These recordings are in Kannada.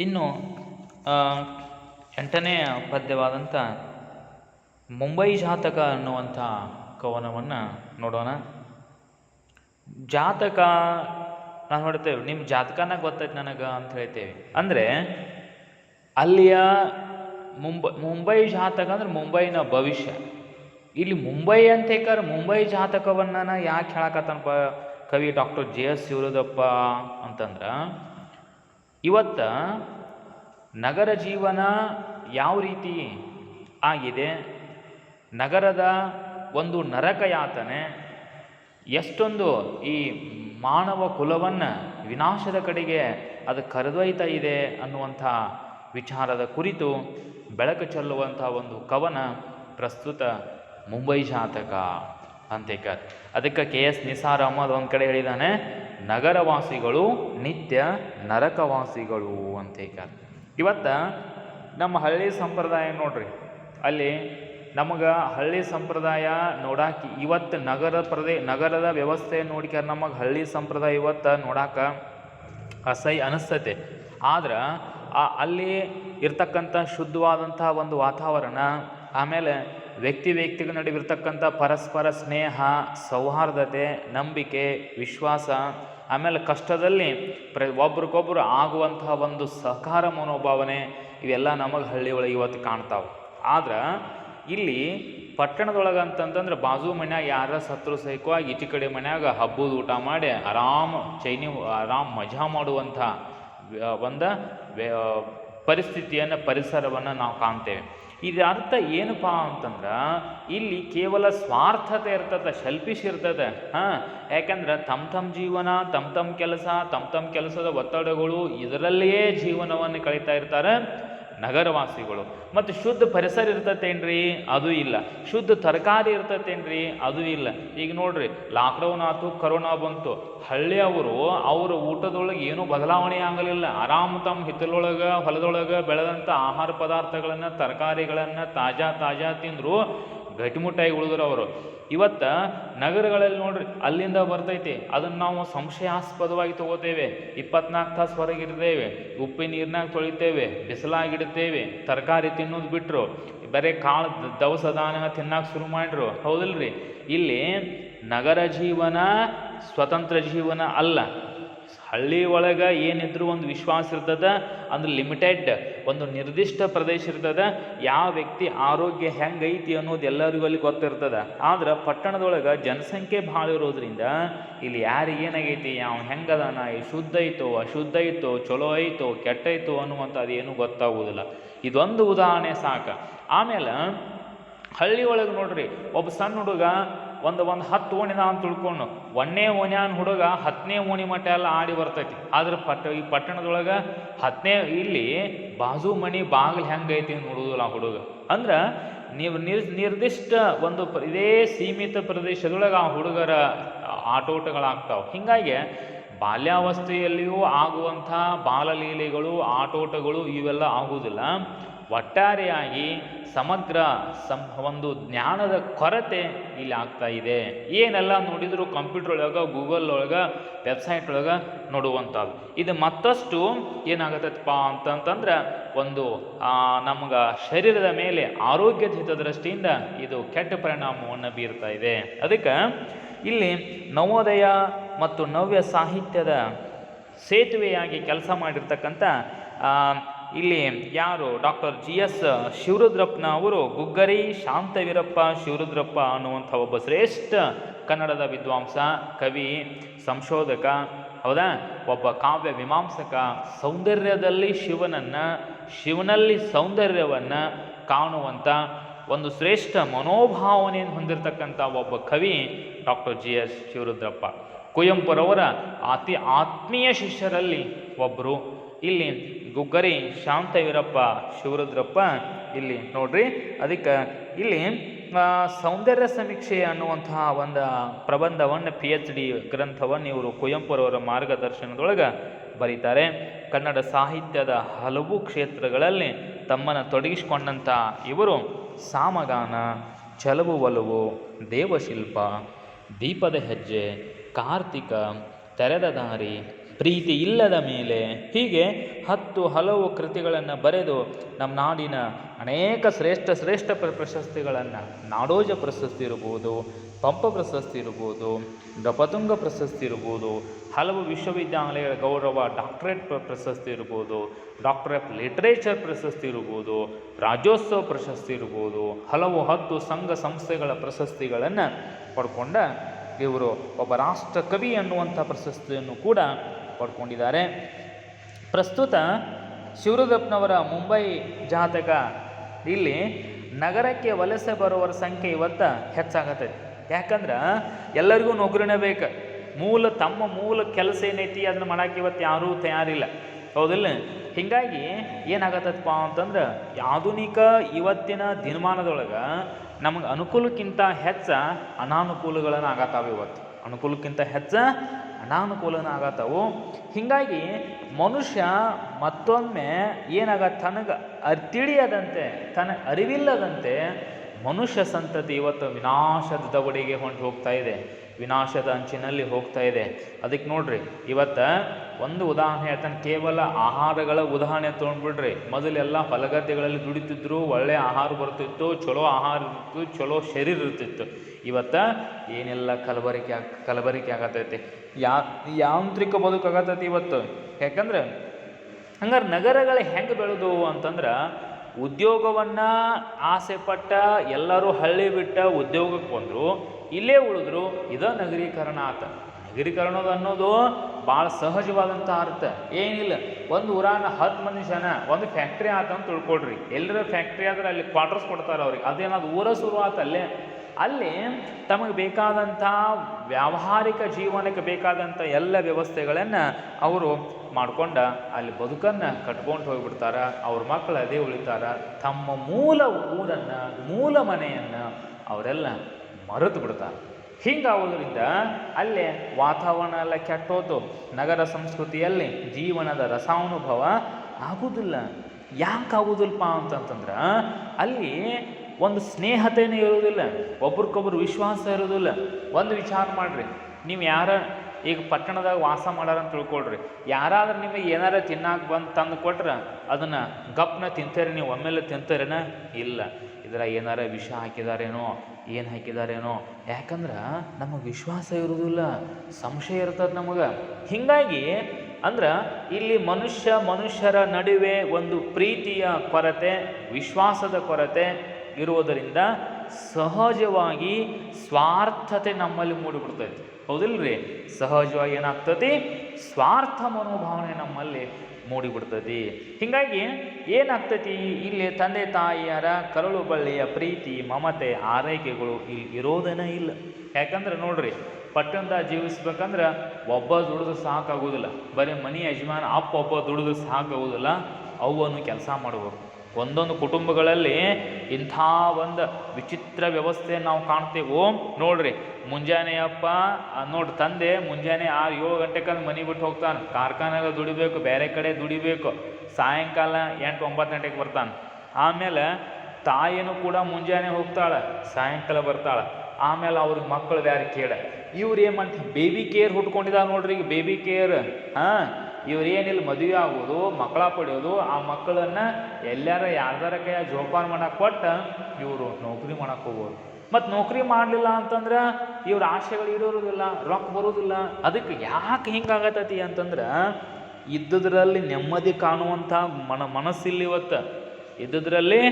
ಇನ್ನು ಎಂಟನೇ ಪದ್ಯವಾದಂಥ ಮುಂಬೈ ಜಾತಕ ಅನ್ನುವಂಥ ಕವನವನ್ನು ನೋಡೋಣ. ಜಾತಕ, ನಾನು ನೋಡ್ತೇವೆ ನಿಮ್ಮ ಜಾತಕನ ಗೊತ್ತೈತೆ ನನಗೆ ಅಂತ ಹೇಳ್ತೇವೆ. ಅಂದರೆ, ಅಲ್ಲಿಯ ಮುಂಬೈ ಮುಂಬೈ ಜಾತಕ ಅಂದ್ರೆ ಮುಂಬೈನ ಭವಿಷ್ಯ. ಇಲ್ಲಿ ಮುಂಬೈ ಅಂತ ಮುಂಬೈ ಜಾತಕವನ್ನ ಯಾಕೆ ಹೇಳಕತ್ತನಪ್ಪ ಕವಿ ಡಾಕ್ಟರ್ ಜೆ ಎಸ್ ಶಿವರುದಪ್ಪ ಅಂತಂದ್ರೆ, ಇವತ್ತ ನಗರ ಜೀವನ ಯಾವ ರೀತಿ ಆಗಿದೆ? ನಗರದ ಒಂದು ನರಕ ಯಾತನೆ, ಎಷ್ಟೊಂದು ಈ ಮಾನವ ಕುಲವನ್ನು ವಿನಾಶದ ಕಡೆಗೆ ಅದು ಕರೆದೊಯ್ತಾ ಇದೆ ಅನ್ನುವಂಥ ವಿಚಾರದ ಕುರಿತು ಬೆಳಕು ಚೆಲ್ಲುವಂಥ ಒಂದು ಕವನ ಪ್ರಸ್ತುತ ಮುಂಬೈ ಜಾತಕ. ಅಂತೇಕ ಅದಕ್ಕೆ ಕೆ ಎಸ್ ನಿಸಾರ್ ಅಹಮದ್ ಒಂದು ಕಡೆ ಹೇಳಿದಾನೆ, ನಗರವಾಸಿಗಳು ನಿತ್ಯ ನರಕವಾಸಿಗಳು ಅಂತೇಕ ಇವತ್ತು ನಮ್ಮ ಹಳ್ಳಿ ಸಂಪ್ರದಾಯ ನೋಡ್ರಿ. ಅಲ್ಲಿ ನಮಗೆ ಹಳ್ಳಿ ಸಂಪ್ರದಾಯ ನೋಡಾಕಿ ಇವತ್ತು ನಗರ ಪ್ರದೇ, ನಗರದ ವ್ಯವಸ್ಥೆ ನೋಡಿಕ್ಯಾರ ನಮಗೆ ಹಳ್ಳಿ ಸಂಪ್ರದಾಯ ಇವತ್ತು ನೋಡಾಕ ಅಸಹ್ಯ ಅನಿಸ್ತತೆ. ಆದ್ರೆ ಆ ಅಲ್ಲಿ ಇರ್ತಕ್ಕಂಥ ಶುದ್ಧವಾದಂಥ ಒಂದು ವಾತಾವರಣ, ಆಮೇಲೆ ವ್ಯಕ್ತಿ ವ್ಯಕ್ತಿಗಳ ನಡುವಿರ್ತಕ್ಕಂಥ ಪರಸ್ಪರ ಸ್ನೇಹ, ಸೌಹಾರ್ದತೆ, ನಂಬಿಕೆ, ವಿಶ್ವಾಸ, ಆಮೇಲೆ ಕಷ್ಟದಲ್ಲಿ ಪ್ರ ಒಬ್ರಿಗೊಬ್ರು ಆಗುವಂತಹ ಒಂದು ಸಹಕಾರ, ಮನೋಭಾವನೆ ಇವೆಲ್ಲ ನಮಗೆ ಹಳ್ಳಿ ಒಳಗೆ ಇವತ್ತು ಕಾಣ್ತಾವೆ. ಆದ್ರೆ ಇಲ್ಲಿ ಪಟ್ಟಣದೊಳಗೆ ಅಂತಂತಂದ್ರೆ ಬಾಜು ಮನ್ಯಾಗ ಯಾರ ಸತ್ರು ಸಹಿತವಾಗಿ ಈಚೆ ಕಡೆ ಮನ್ಯಾಗ ಹಬ್ಬದ ಊಟ ಮಾಡಿ ಆರಾಮ್ ಚೈನಿ, ಆರಾಮ್ ಮಜಾ ಮಾಡುವಂಥ ಒಂದು ಪರಿಸ್ಥಿತಿಯನ್ನು, ಪರಿಸರವನ್ನು ನಾವು ಕಾಣ್ತೇವೆ. ಇದರ ಅರ್ಥ ಏನಪ್ಪ ಅಂತಂದ್ರೆ, ಇಲ್ಲಿ ಕೇವಲ ಸ್ವಾರ್ಥತೆ ಇರ್ತದೆ ಶಲ್ಪಿಶ್ ಇರ್ತದೆ, ಹಾಂ? ಯಾಕಂದ್ರೆ ತಮ್ಮ ತಮ್ಮ ಜೀವನ ತಮ್ಮ ತಮ್ಮ ಕೆಲಸ ತಮ್ಮ ತಮ್ಮ ಕೆಲಸದ ಒತ್ತಡಗಳು ಇದರಲ್ಲಿಯೇ ಜೀವನವನ್ನು ಕಳೀತಾ ಇರ್ತಾರೆ. ನಗರವಾಸಿಗಳು. ಮತ್ತು ಶುದ್ಧ ಪರಿಸರ ಇರ್ತತೇನ್ರಿ? ಅದು ಇಲ್ಲ. ಶುದ್ಧ ತರಕಾರಿ ಇರ್ತತೇನ್ರಿ? ಅದು ಇಲ್ಲ. ಈಗ ನೋಡ್ರಿ, ಲಾಕ್ಡೌನ್ ಆಯ್ತು ಕರೋನಾ ಬಂತು. ಹಳ್ಳಿಯವರು ಅವ್ರ ಊಟದೊಳಗೆ ಏನೂ ಬದಲಾವಣೆ ಆಗಲಿಲ್ಲ. ಆರಾಮ್ ತಮ್ಮ ಹಿತ್ತಲೊಳಗೆ, ಹೊಲದೊಳಗೆ ಬೆಳೆದಂಥ ಆಹಾರ ಪದಾರ್ಥಗಳನ್ನು, ತರಕಾರಿಗಳನ್ನು ತಾಜಾ ತಾಜಾ ತಿಂದರು ಗಟ್ಟಿಮುಟ್ಟಾಗಿ ಉಳಿದ್ರು ಅವರು. ಇವತ್ತು ನಗರಗಳಲ್ಲಿ ನೋಡ್ರಿ, ಅಲ್ಲಿಂದ ಬರ್ತೈತಿ. ಅದನ್ನು ನಾವು ಸಂಶಯಾಸ್ಪದವಾಗಿ ತಗೋತೇವೆ. ಇಪ್ಪತ್ನಾಲ್ಕು ತಾಸು ಹೊರಗಿರ್ತೇವೆ ಉಪ್ಪಿನ ನೀರಿನಾಗ ತೊಳಿತೇವೆ. ಬಿಸಿಲಾಗಿಡ್ತೇವೆ ತರಕಾರಿ ತಿನ್ನೋದು ಬಿಟ್ಟರು ಬರೀ ಕಾಳು ದವಸ ಧಾನ್ಯ ತಿನ್ನಕ್ಕೆ ಶುರು ಮಾಡ್ರು. ಹೌದಲ್ರಿ? ಇಲ್ಲಿ ನಗರ ಜೀವನ, ಸ್ವತಂತ್ರ ಜೀವನ ಅಲ್ಲ. ಹಳ್ಳಿ ಒಳಗೆ ಏನಿದ್ರು ಒಂದು ವಿಶ್ವಾಸ ಇರ್ತದ, ಅಂದ್ರೆ ಲಿಮಿಟೆಡ್ ಒಂದು ನಿರ್ದಿಷ್ಟ ಪ್ರದೇಶ ಇರ್ತದ, ಯಾವ ವ್ಯಕ್ತಿ ಆರೋಗ್ಯ ಹೆಂಗೈತಿ ಅನ್ನೋದು ಎಲ್ಲರಿಗೂ ಅಲ್ಲಿ ಗೊತ್ತಿರ್ತದ. ಆದ್ರೆ ಪಟ್ಟಣದೊಳಗೆ ಜನಸಂಖ್ಯೆ ಭಾಳ ಇರೋದ್ರಿಂದ ಇಲ್ಲಿ ಯಾರು ಏನಾಗೈತಿ ಯಾವ ಹೆಂಗದಾನ ಈ ಶುದ್ಧ ಐತೋ, ಅಶುದ್ಧ ಐತೋ, ಚಲೋ ಐತೋ ಕೆಟ್ಟೈತೋ ಅನ್ನುವಂಥದ್ದು ಏನೂ ಗೊತ್ತಾಗುವುದಿಲ್ಲ ಇದೊಂದು ಉದಾಹರಣೆ ಸಾಕು. ಆಮೇಲೆ ಹಳ್ಳಿ ಒಳಗೆ ನೋಡ್ರಿ, ಒಬ್ಬ ಸಣ್ಣ ಹುಡುಗ ಒಂದು ಒಂದು ಹತ್ತು ಓಣಿದ ಅಂತ ತಿಳ್ಕೊಂಡು, ಒಂದನೇ ಓಣ್ಯಾನ ಹುಡುಗ ಹತ್ತನೇ ಓಣಿ ಮಟ್ಟ ಎಲ್ಲ ಆಡಿ ಬರ್ತೈತಿ. ಆದ್ರೆ ಪಟ್ಟ ಈ ಪಟ್ಟಣದೊಳಗೆ ಹತ್ತನೇ ಇಲ್ಲಿ ಬಾಜು ಮಣಿ ಬಾಗಿಲು ಹೆಂಗೈತಿ ನೋಡುದಿಲ್ಲ ಆ ಹುಡುಗ. ಅಂದ್ರೆ ನೀವು ನಿರ್, ನಿರ್ದಿಷ್ಟ ಒಂದು ಇದೇ ಸೀಮಿತ ಪ್ರದೇಶದೊಳಗೆ ಆ ಹುಡುಗರ ಆಟೋಟಗಳಾಗ್ತಾವೆ ಹೀಗಾಗಿ ಬಾಲ್ಯಾವಸ್ಥೆಯಲ್ಲಿಯೂ ಆಗುವಂಥ ಬಾಲಲೀಲೆಗಳು ಆಟೋಟಗಳು ಇವೆಲ್ಲ ಆಗುವುದಿಲ್ಲ ಒಟ್ಟಾರೆಯಾಗಿ ಸಮಗ್ರ ಸಂ, ಒಂದು ಜ್ಞಾನದ ಕೊರತೆ ಇಲ್ಲಿ ಆಗ್ತಾ ಇದೆ. ಏನೆಲ್ಲ ನೋಡಿದ್ರು ಕಂಪ್ಯೂಟರ್ ಒಳಗೆ, ಗೂಗಲ್ ಒಳಗೆ, ವೆಬ್ಸೈಟ್ ಒಳಗೆ ನೋಡುವಂಥದ್ದು. ಇದು ಮತ್ತಷ್ಟು ಏನಾಗತ್ತಪ್ಪ ಅಂತಂತಂದ್ರೆ ಒಂದು ನಮ್ಗೆ ಶರೀರದ ಮೇಲೆ ಆರೋಗ್ಯದ ಹಿತದೃಷ್ಟಿಯಿಂದ ಇದು ಕೆಟ್ಟ ಪರಿಣಾಮವನ್ನು ಬೀರ್ತಾ ಇದೆ. ಅದಕ್ಕೆ ಇಲ್ಲಿ ನವೋದಯ ಮತ್ತು ನವ್ಯ ಸಾಹಿತ್ಯದ ಸೇತುವೆಯಾಗಿ ಕೆಲಸ ಮಾಡಿರ್ತಕ್ಕಂಥ ಇಲ್ಲಿ ಯಾರು? ಡಾಕ್ಟರ್ ಜಿ ಎಸ್ ಶಿವರುದ್ರಪ್ಪನ ಅವರು. ಗುಗ್ಗರಿ ಶಾಂತವೀರಪ್ಪ ಶಿವರುದ್ರಪ್ಪ ಅನ್ನುವಂಥ ಒಬ್ಬ ಶ್ರೇಷ್ಠ ಕನ್ನಡದ ವಿದ್ವಾಂಸ, ಕವಿ, ಸಂಶೋಧಕ, ಹೌದಾ? ಒಬ್ಬ ಕಾವ್ಯ ಮೀಮಾಂಸಕ. ಸೌಂದರ್ಯದಲ್ಲಿ ಶಿವನನ್ನು, ಶಿವನಲ್ಲಿ ಸೌಂದರ್ಯವನ್ನು ಕಾಣುವಂಥ ಒಂದು ಶ್ರೇಷ್ಠ ಮನೋಭಾವನೆಯನ್ನು ಹೊಂದಿರತಕ್ಕಂಥ ಒಬ್ಬ ಕವಿ ಡಾಕ್ಟರ್ ಜಿ ಎಸ್ ಶಿವರುದ್ರಪ್ಪ. ಕುವೆಂಪುರವರ ಅತಿ ಆತ್ಮೀಯ ಶಿಷ್ಯರಲ್ಲಿ ಒಬ್ಬರು ಇಲ್ಲಿ ಗುಗ್ಗರಿ ಶಾಂತವೀರಪ್ಪ, ಶಿವರುದ್ರಪ್ಪ ಇಲ್ಲಿ ನೋಡ್ರಿ. ಅದಕ್ಕೆ ಇಲ್ಲಿ ಸೌಂದರ್ಯ ಸಮೀಕ್ಷೆ ಅನ್ನುವಂತಹ ಒಂದು ಪ್ರಬಂಧವನ್ನು ಪಿ ಎಚ್ ಡಿ ಗ್ರಂಥವನ್ನು ಇವರು ಕುವೆಂಪುರವರ ಮಾರ್ಗದರ್ಶನದೊಳಗೆ ಬರೀತಾರೆ. ಕನ್ನಡ ಸಾಹಿತ್ಯದ ಹಲವು ಕ್ಷೇತ್ರಗಳಲ್ಲಿ ತಮ್ಮನ್ನು ತೊಡಗಿಸಿಕೊಂಡಂಥ ಇವರು ಸಾಮಗಾನ, ಚಲವು ಒಲವು, ದೇವಶಿಲ್ಪ, ದೀಪದ ಹೆಜ್ಜೆ ಕಾರ್ತಿಕ, ತೆರೆದ ದಾರಿ, ಪ್ರೀತಿ ಇಲ್ಲದ ಮೇಲೆ ಹೀಗೆ ಹತ್ತು ಹಲವು ಕೃತಿಗಳನ್ನು ಬರೆದು ನಮ್ಮ ನಾಡಿನ ಅನೇಕ ಶ್ರೇಷ್ಠ ಶ್ರೇಷ್ಠ ಪ್ರ ಪ್ರಶಸ್ತಿಗಳನ್ನು ನಾಡೋಜ ಪ್ರಶಸ್ತಿ ಇರ್ಬೋದು, ಪಂಪ ಪ್ರಶಸ್ತಿ ಇರ್ಬೋದು ಡಪತುಂಗ ಪ್ರಶಸ್ತಿ ಇರ್ಬೋದು, ಹಲವು ವಿಶ್ವವಿದ್ಯಾಲಯಗಳ ಗೌರವ ಡಾಕ್ಟರೇಟ್ ಪ್ರಶಸ್ತಿ ಇರ್ಬೋದು, ಡಾಕ್ಟರ್ ಆಫ್ ಲಿಟ್ರೇಚರ್ ಪ್ರಶಸ್ತಿ ಇರ್ಬೋದು, ರಾಜ್ಯೋತ್ಸವ ಪ್ರಶಸ್ತಿ ಇರ್ಬೋದು, ಹಲವು ಹತ್ತು ಸಂಘ ಸಂಸ್ಥೆಗಳ ಪ್ರಶಸ್ತಿಗಳನ್ನು ಪಡ್ಕೊಂಡ ಇವರು ಒಬ್ಬ ರಾಷ್ಟ್ರ ಕವಿ ಅನ್ನುವಂಥ ಪ್ರಶಸ್ತಿಯನ್ನು ಕೂಡ ಪಡ್ಕೊಂಡಿದ್ದಾರೆ. ಪ್ರಸ್ತುತ ಶಿವರುದ್ರಪ್ಪನವರ ಮುಂಬೈ ಜಾತಕ ಇಲ್ಲಿ ನಗರಕ್ಕೆ ವಲಸೆ ಬರುವವರ ಸಂಖ್ಯೆ ಇವತ್ತು ಹೆಚ್ಚಾಗತ್ತೈತಿ ಯಾಕಂದ್ರೆ ಎಲ್ಲರಿಗೂ ನೌಕರಿನೇ ಬೇಕು. ಮೂಲ ತಮ್ಮ ಮೂಲ ಕೆಲಸ ಏನೈತಿ ಅದನ್ನ ಮಾಡಕ್ಕೆ ಇವತ್ತು ಯಾರೂ ತಯಾರಿಲ್ಲ. ಹೌದಿಲ್ಲ? ಹೀಗಾಗಿ ಏನಾಗತ್ತಪ್ಪ ಅಂತಂದ್ರೆ, ಆಧುನಿಕ ಇವತ್ತಿನ ದಿನಮಾನದೊಳಗೆ ನಮಗೆ ಅನುಕೂಲಕ್ಕಿಂತ ಹೆಚ್ಚ ಅನಾನುಕೂಲಗಳನ್ನು ಆಗತ್ತಾವೆ ಇವತ್ತು. ಅನುಕೂಲಕ್ಕಿಂತ ಹೆಚ್ಚ ಅನಾನುಕೂಲನ ಆಗತ್ತಾವು. ಹೀಗಾಗಿ ಮನುಷ್ಯ ಮತ್ತೊಮ್ಮೆ ಏನಾಗ ತನಗೆ ಅರ್ ತಿಳಿಯದಂತೆ ತನಗೆ ಅರಿವಿಲ್ಲದಂತೆ ಮನುಷ್ಯ ಸಂತತಿ ಇವತ್ತು ವಿನಾಶದ ದವಡಿಗೆ ಹೊಂಟು ಹೋಗ್ತಾ ಇದೆ. ವಿನಾಶದ ಅಂಚಿನಲ್ಲಿ ಹೋಗ್ತಾ ಇದೆ. ಅದಕ್ಕೆ ನೋಡ್ರಿ, ಇವತ್ತು ಒಂದು ಉದಾಹರಣೆ ಹೇಳ್ತಾನೆ. ಕೇವಲ ಆಹಾರಗಳ ಉದಾಹರಣೆ ತೊಗೊಂಡ್ಬಿಡ್ರಿ. ಮೊದಲೆಲ್ಲ ಹೊಲಗದ್ದೆಗಳಲ್ಲಿ ದುಡಿತಿದ್ರು, ಒಳ್ಳೆ ಆಹಾರ ಬರ್ತಿತ್ತು ಚಲೋ ಆಹಾರ ಇರ್ತಿತ್ತು, ಚಲೋ ಶರೀರ ಇರ್ತಿತ್ತು. ಇವತ್ತು ಏನೆಲ್ಲ ಕಲಬರಿಕೆ ಆಗ, ಕಲಬರಿಕೆ ಆಗತೈತಿ? ಯಾ, ಯಾಂತ್ರಿಕ ಬದುಕಾಗತೈತಿ ಇವತ್ತು. ಯಾಕಂದ್ರೆ, ಹಂಗಾರೆ ನಗರಗಳು ಹೆಂಗೆ ಬೆಳೆದವು ಅಂತಂದ್ರೆ, ಉದ್ಯೋಗವನ್ನು ಆಸೆ ಪಟ್ಟ ಎಲ್ಲರೂ ಹಳ್ಳಿ ಬಿಟ್ಟ ಉದ್ಯೋಗಕ್ಕೆ ಬಂದರು. ಇಲ್ಲೇ ಉಳಿದ್ರು ಇದ ನಗರೀಕರಣ ಆತ. ನಗರೀಕರಣದ ಅನ್ನೋದು ಭಾಳ ಸಹಜವಾದಂಥ ಅರ್ಥ. ಏನಿಲ್ಲ, ಒಂದು ಊರಾನ ಹತ್ತು ಜನ ಒಂದು ಫ್ಯಾಕ್ಟ್ರಿ ಆತ ಅಂತ ತಿಳ್ಕೊಳ್ರಿ. ಎಲ್ಲರ ಫ್ಯಾಕ್ಟ್ರಿ ಆದ್ರೆ ಅಲ್ಲಿ ಕ್ವಾರ್ಟರ್ಸ್ ಕೊಡ್ತಾರೆ ಅವ್ರಿಗೆ. ಅದೇನಾದ್ರು ಊರ ಶುರು ಅಲ್ಲೇ. ಅಲ್ಲಿ ತಮಗೆ ಬೇಕಾದಂಥ ವ್ಯಾವಹಾರಿಕ ಜೀವನಕ್ಕೆ ಬೇಕಾದಂಥ ಎಲ್ಲ ವ್ಯವಸ್ಥೆಗಳನ್ನು ಅವರು ಮಾಡ್ಕೊಂಡು ಅಲ್ಲಿ ಬದುಕನ್ನು ಕಟ್ಕೊಂಡು ಹೋಗಿಬಿಡ್ತಾರೆ. ಅವ್ರ ಮಕ್ಕಳು ಅದೇ ಉಳಿತಾರ. ತಮ್ಮ ಮೂಲ ಊರನ್ನು, ಮೂಲ ಮನೆಯನ್ನು ಅವರೆಲ್ಲ ಮರೆತು ಬಿಡ್ತಾರೆ. ಹಿಂಗಾಗೋದ್ರಿಂದ ಅಲ್ಲಿ ವಾತಾವರಣ ಎಲ್ಲ ಕೆಟ್ಟೋದು ನಗರ ಸಂಸ್ಕೃತಿಯಲ್ಲಿ ಜೀವನದ ರಸಾನುಭವ ಆಗುವುದಿಲ್ಲ ಯಾಕೆ ಆಗುವುದಿಲ್ಲಪ್ಪ ಅಂತಂತಂದ್ರೆ ಅಲ್ಲಿ ಒಂದು ಸ್ನೇಹತೆಯೇ ಇರೋದಿಲ್ಲ ಒಬ್ರಿಗೊಬ್ರು ವಿಶ್ವಾಸ ಇರೋದಿಲ್ಲ ಒಂದು ವಿಚಾರ ಮಾಡಿರಿ. ನೀವು ಯಾರ ಈಗ ಪಟ್ಟಣದಾಗ ವಾಸ ಮಾಡಾರ ಅಂತ ತಿಳ್ಕೊಳ್ರಿ. ಯಾರಾದ್ರೂ ನಿಮಗೆ ಏನಾರ ತಿನ್ನಾಕ ಬಂದು ತಂದು ಕೊಟ್ರೆ ಅದನ್ನು ಗಪ್ನ ತಿಂತೀರಿ, ನೀವು ಒಮ್ಮೆಲೆ ತಿಂತೀರೇನ? ಇಲ್ಲ. ಇದ್ರ ಏನಾರ ವಿಷ ಹಾಕಿದಾರೇನೋ, ಏನು ಹಾಕಿದಾರೇನೋ. ಯಾಕಂದ್ರೆ ನಮಗೆ ವಿಶ್ವಾಸ ಇರೋದಿಲ್ಲ, ಸಂಶಯ ಇರ್ತದೆ ನಮಗೆ. ಹೀಗಾಗಿ ಅಂದ್ರೆ ಇಲ್ಲಿ ಮನುಷ್ಯ ಮನುಷ್ಯರ ನಡುವೆ ಒಂದು ಪ್ರೀತಿಯ ಕೊರತೆ, ವಿಶ್ವಾಸದ ಕೊರತೆ ಇರುವುದರಿಂದ ಸಹಜವಾಗಿ ಸ್ವಾರ್ಥತೆ ನಮ್ಮಲ್ಲಿ ಮೂಡಿಬಿಡ್ತೈತಿ. ಹೌದಿಲ್ರಿ? ಸಹಜವಾಗಿ ಏನಾಗ್ತತಿ ಸ್ವಾರ್ಥ ಮನೋಭಾವನೆ ನಮ್ಮಲ್ಲಿ ಮೂಡಿಬಿಡ್ತತಿ ಹೀಗಾಗಿ ಏನಾಗ್ತತಿ ಇಲ್ಲಿ ತಂದೆ, ತಾಯಿಯರ ಕರಳು, ಬಳ್ಳಿಯ ಪ್ರೀತಿ, ಮಮತೆ, ಆರೈಕೆಗಳು ಇಲ್ಲಿ ಇರೋದೇನೇ ಇಲ್ಲ. ಯಾಕಂದ್ರೆ ನೋಡ್ರಿ ಪಟ್ಟಣದಾಗ ಜೀವಿಸ್ಬೇಕಂದ್ರೆ ಒಬ್ಬ ದುಡಿದು ಸಾಕಾಗೋದಿಲ್ಲ. ಬರೀ ಮನೆ ಯಜಮಾನ, ಅಪ್ಪ, ಒಬ್ಬ ದುಡಿದು ಸಾಕಾಗೋದಿಲ್ಲ. ಅವನು ಕೆಲಸ ಮಾಡಬೇಕು ಒಂದೊಂದು ಕುಟುಂಬಗಳಲ್ಲಿ ಇಂಥ ಒಂದು ವಿಚಿತ್ರ ವ್ಯವಸ್ಥೆ ನಾವು ಕಾಣ್ತೇವೋ ನೋಡ್ರಿ ಮುಂಜಾನೆ ಅಪ್ಪ ಆ, ನೋಡ್ರಿ ತಂದೆ ಮುಂಜಾನೆ ಆರು ಏಳು ಗಂಟೆಕಂದು ಮನೆ ಬಿಟ್ಟು ಹೋಗ್ತಾನೆ. ಕಾರ್ಖಾನೆಗೆ ದುಡಿಬೇಕು ಬೇರೆ ಕಡೆ ದುಡಿಬೇಕು. ಸಾಯಂಕಾಲ ಎಂಟು ಒಂಬತ್ತು ಗಂಟೆಗೆ ಬರ್ತಾನೆ. ಆಮೇಲೆ ತಾಯಿನೂ ಕೂಡ ಮುಂಜಾನೆ ಹೋಗ್ತಾಳೆ ಸಾಯಂಕಾಲ ಬರ್ತಾಳೆ. ಆಮೇಲೆ ಅವ್ರಿಗೆ ಮಕ್ಕಳು ಬೇರೆ ಕೇಳ? ಇವ್ರು ಏನು ಮಾಡ್ತೀವಿ ಬೇಬಿ ಕೇರ್ ಹುಟ್ಕೊಂಡಿದ್ದಾರೆ ನೋಡ್ರಿ ಈಗ ಬೇಬಿ ಕೇರ್ ಹಾಂ? ಇವ್ರು ಏನಿಲ್ಲ ಮದುವೆ ಆಗೋದು, ಮಕ್ಕಳ ಪಡೆಯೋದು, ಆ ಮಕ್ಕಳನ್ನು ಎಲ್ಲಾರ ಯಾರ್ದಾರ ಕೈಯ ಜೋಪಾನ ಮಾಡಕ್ಕೆ ಕೊಟ್ಟು ಇವರು ನೌಕರಿ ಮಾಡಕ್ಕೆ ಹೋಗೋರು. ಮತ್ತು ನೌಕರಿ ಮಾಡಲಿಲ್ಲ ಅಂತಂದ್ರೆ ಇವ್ರ ಆಶೆಗಳು ಈಡೇರೋದಿಲ್ಲ ರೊಕ್ಕ ಬರೋದಿಲ್ಲ. ಅದಕ್ಕೆ ಯಾಕೆ ಹಿಂಗಾಗತ್ತತಿ ಅಂತಂದ್ರೆ ಇದ್ದದ್ರಲ್ಲಿ ನೆಮ್ಮದಿ ಕಾಣುವಂಥ ಮನ ಮನಸ್ಸಿಲ್ಲ ಇವತ್ತು. ಇದ್ದುದರಲ್ಲಿ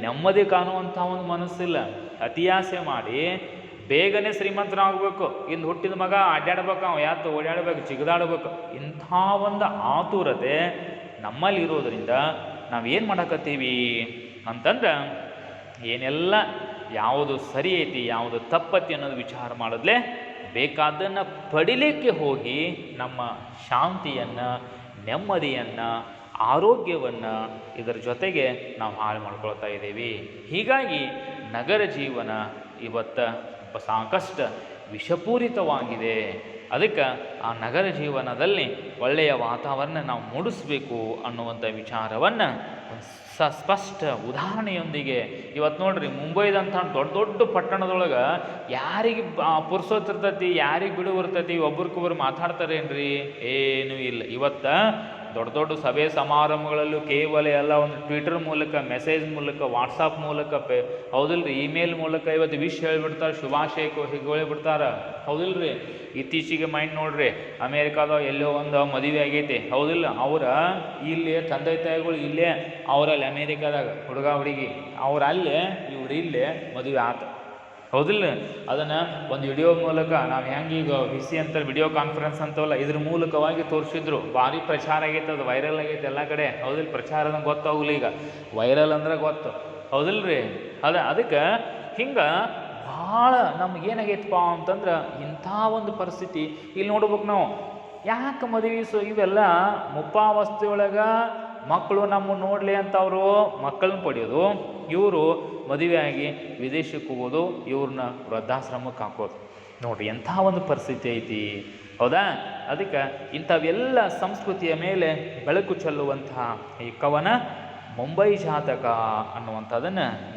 ನೆಮ್ಮದಿ ಕಾಣುವಂಥ ಒಂದು ಮನಸ್ಸಿಲ್ಲ. ಅತಿಯಾಸೆ ಮಾಡಿ ಬೇಗನೆ ಶ್ರೀಮಂತನಾಗಬೇಕು. ಇಂದು ಹುಟ್ಟಿದ ಮಗ ಅಡ್ಡಾಡ್ಬೇಕು, ಅವ ಯಾತು ಓಡಾಡ್ಬೇಕು, ಜಿಗದಾಡ್ಬೇಕು. ಇಂಥ ಒಂದು ಆತುರತೆ ನಮ್ಮಲ್ಲಿ ಇರೋದರಿಂದ ನಾವೇನು ಮಾಡಕತ್ತೀವಿ ಅಂತಂದ್ರೆ ಏನೆಲ್ಲ ಯಾವುದು ಸರಿ ಐತಿ, ಯಾವುದು ತಪ್ಪತಿ ಅನ್ನೋದು ವಿಚಾರ ಮಾಡಿದ್ಲೆ ಬೇಕಾದ್ದನ್ನು ಪಡಿಲಿಕ್ಕೆ ಹೋಗಿ ನಮ್ಮ ಶಾಂತಿಯನ್ನು, ನೆಮ್ಮದಿಯನ್ನು, ಆರೋಗ್ಯವನ್ನು ಇದರ ಜೊತೆಗೆ ನಾವು ಹಾಳು ಮಾಡ್ಕೊಳ್ತಾ ಇದ್ದೀವಿ. ಹೀಗಾಗಿ ನಗರ ಜೀವನ ಇವತ್ತು ಸಾಕಷ್ಟು ವಿಷಪೂರಿತವಾಗಿದೆ. ಅದಕ್ಕೆ ಆ ನಗರ ಜೀವನದಲ್ಲಿ ಒಳ್ಳೆಯ ವಾತಾವರಣ ನಾವು ಮೂಡಿಸ್ಬೇಕು ಅನ್ನುವಂಥ ವಿಚಾರವನ್ನು ಸ ಸ್ಪಷ್ಟ ಉದಾಹರಣೆಯೊಂದಿಗೆ ಇವತ್ತು ನೋಡ್ರಿ ಮುಂಬೈದಂಥ ದೊಡ್ಡ ದೊಡ್ಡ ಪಟ್ಟಣದೊಳಗೆ ಯಾರಿಗೆ ಪುರ್ಸೋತಿರ್ತೈತಿ ಯಾರಿಗೆ ಬಿಡು ಇರ್ತೈತಿ ಒಬ್ರಿಗೊಬ್ರು ಮಾತಾಡ್ತಾರೇನ್ರಿ? ಏನೂ ಇಲ್ಲ. ಇವತ್ತು ದೊಡ್ಡ ದೊಡ್ಡ ಸಭೆ ಸಮಾರಂಭಗಳಲ್ಲೂ ಕೇವಲ ಎಲ್ಲ ಒಂದು ಟ್ವಿಟರ್ ಮೂಲಕ, ಮೆಸೇಜ್ ಮೂಲಕ, ವಾಟ್ಸಪ್ ಮೂಲಕ ಪೆ ಹೌದಿಲ್ರಿ? ಇಮೇಲ್ ಮೂಲಕ ಇವತ್ತು ವಿಶ್ ಹೇಳಿಬಿಡ್ತಾರೆ, ಶುಭಾಶಯ ಹೇಳ್ಬಿಡ್ತಾರೆ. ಹೌದಿಲ್ರಿ? ಇತ್ತೀಚೆಗೆ ಮೈಂಡ್ ನೋಡ್ರಿ ಅಮೇರಿಕಾದಾಗ ಎಲ್ಲೋ ಒಂದು ಮದುವೆ ಆಗೈತಿ. ಹೌದಿಲ್ಲ? ಅವರ ಇಲ್ಲಿ ತಂದೆ ತಾಯಿಗಳು ಇಲ್ಲೇ, ಅವರಲ್ಲಿ ಅಮೇರಿಕಾದಾಗ ಹುಡುಗ, ಹುಡುಗಿ. ಅವ್ರು ಅಲ್ಲೇ, ಇವ್ರು ಇಲ್ಲೇ ಮದುವೆ ಆತ ಹೌದಿಲ್ಲ ಅದನ್ನು ಒಂದು ವಿಡಿಯೋ ಮೂಲಕ ನಾವು ಹೆಂಗೆ ಈಗ ಸಿ ಅಂತ ವಿಡಿಯೋ ಕಾನ್ಫರೆನ್ಸ್ ಅಂತವಲ್ಲ, ಇದ್ರ ಮೂಲಕವಾಗಿ ತೋರಿಸಿದ್ರು. ಭಾರಿ ಪ್ರಚಾರ ಆಗೈತೆ, ಅದು ವೈರಲ್ ಆಗೈತೆ ಎಲ್ಲ ಕಡೆ. ಹೌದಿಲ್ಲ ಪ್ರಚಾರ ಗೊತ್ತಾಗಲಿ ಈಗ. ವೈರಲ್ ಅಂದ್ರೆ ಗೊತ್ತು. ಹೌದಿಲ್ರಿ? ಅದ, ಅದಕ್ಕೆ ಹಿಂಗೆ ಭಾಳ ನಮಗೇನಾಗೈತಪ್ಪ ಅಂತಂದ್ರೆ ಇಂಥ ಒಂದು ಪರಿಸ್ಥಿತಿ. ಇಲ್ಲಿ ನೋಡ್ಬೇಕು ನಾವು. ಯಾಕೆ ಮದುವೆ ಸೊ ಇವೆಲ್ಲ ಮುಪ್ಪಾವಸ್ಥೆ ಒಳಗೆ ಮಕ್ಕಳು ನಮ್ಮನ್ನು ನೋಡಲಿ ಅಂತ ಅವರು ಮಕ್ಕಳನ್ನ ಪಡೆಯೋದು, ಇವರು ಮದುವೆಯಾಗಿ ವಿದೇಶಕ್ಕೆ ಹೋಗೋದು, ಇವ್ರನ್ನ ವೃದ್ಧಾಶ್ರಮಕ್ಕೆ ಹಾಕೋದು. ನೋಡ್ರಿ, ಎಂಥ ಒಂದು ಪರಿಸ್ಥಿತಿ ಐತಿ. ಹೌದಾ? ಅದಕ್ಕೆ ಇಂಥವೆಲ್ಲ ಸಂಸ್ಕೃತಿಯ ಮೇಲೆ ಬೆಳಕು ಚೆಲ್ಲುವಂತಹ ಈ ಕವನ ಮುಂಬೈ ಜಾತಕ ಅನ್ನುವಂಥದ್ದನ್ನು